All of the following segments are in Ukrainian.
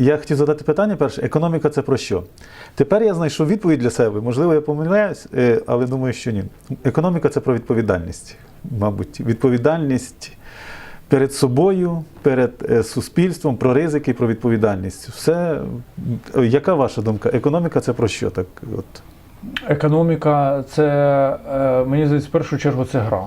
Я хотів задати питання перше. Економіка це про що? Тепер я знайшов відповідь для себе. Можливо, я помиляюсь, е, але думаю, що ні. Економіка це про відповідальність. Мабуть, відповідальність перед собою, перед е, суспільством, про ризики, про відповідальність. Все. Яка ваша думка? Економіка це про що? Так, от. Економіка це, е, мені здається, в першу чергу це гра.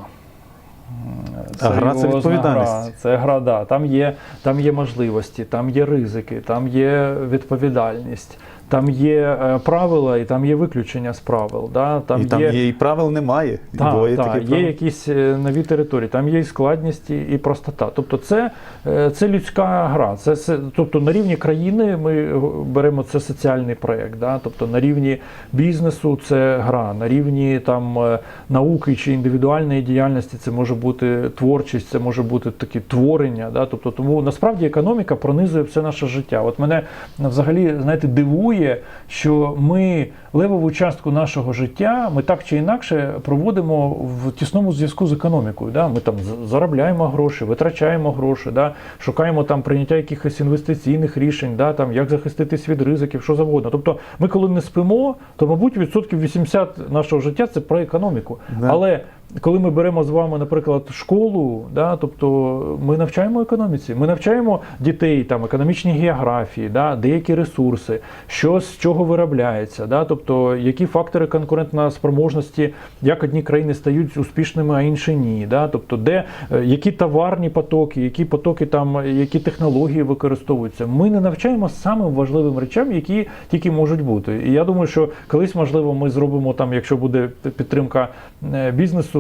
А гра це відповідальність. Гра. Це гра, да. Там є, там є можливості, там є ризики, там є відповідальність, там є е, правила і там є виключення з правил. Да? Там і там є і правил немає. І Так, буває так, таке є якісь е, нові території, там є і складність і простота. Тобто це, е, це людська гра. Це, це, тобто на рівні країни ми беремо це соціальний проєкт. Да? Тобто на рівні бізнесу це гра, на рівні там, науки чи індивідуальної діяльності це може бути творчість, це може бути такі творення. Да? Тобто, тому насправді економіка пронизує все наше життя. От мене взагалі знаєте, дивує, що ми левову частку нашого життя ми так чи інакше проводимо в тісному зв'язку з економікою. Да? Ми там заробляємо гроші, витрачаємо гроші, да? шукаємо там прийняття якихось інвестиційних рішень, да? там, як захиститись від ризиків, що завгодно. Тобто, ми коли не спимо, то мабуть відсотків 80 нашого життя це про економіку. Да. Але коли ми беремо з вами, наприклад, школу, да, тобто ми навчаємо економіці, ми навчаємо дітей там економічній географії, да, деякі ресурси, що з чого виробляється, да, тобто які фактори конкурентної спроможності, як одні країни стають успішними, а інші ні. Да, тобто, де е, які товарні потоки, які потоки там, які технології використовуються. Ми не навчаємо самим важливим речам, які тільки можуть бути. І я думаю, що колись можливо ми зробимо там, якщо буде підтримка е,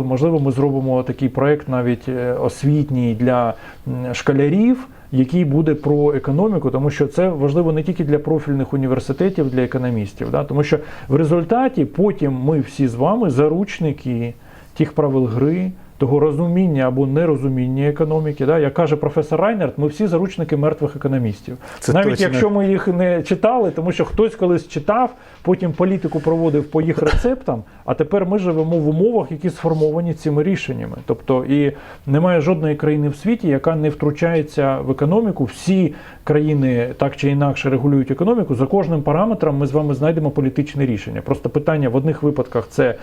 можливо, ми зробимо такий проект навіть е, освітній для школярів. Який буде про економіку, тому що це важливо не тільки для профільних університетів, для економістів, да? тому що в результаті потім ми всі з вами заручники тих правил гри, того розуміння або нерозуміння економіки. Да? Як каже професор Райнерт, ми всі заручники мертвих економістів. Це Навіть точно. якщо ми їх не читали, тому що хтось колись читав, потім політику проводив по їх рецептам, а тепер ми живемо в умовах, які сформовані цими рішеннями. Тобто і немає жодної країни в світі, яка не втручається в економіку. Всі країни так чи інакше регулюють економіку. За кожним параметром ми з вами знайдемо політичне рішення. Просто питання в одних випадках це е,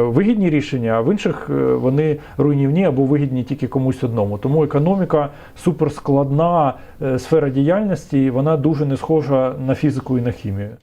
вигідні рішення, а в інших е, вони руйнівні або вигідні тільки комусь одному. Тому економіка суперскладна е, сфера діяльності, і вона дуже не схожа на фізику і на хімію.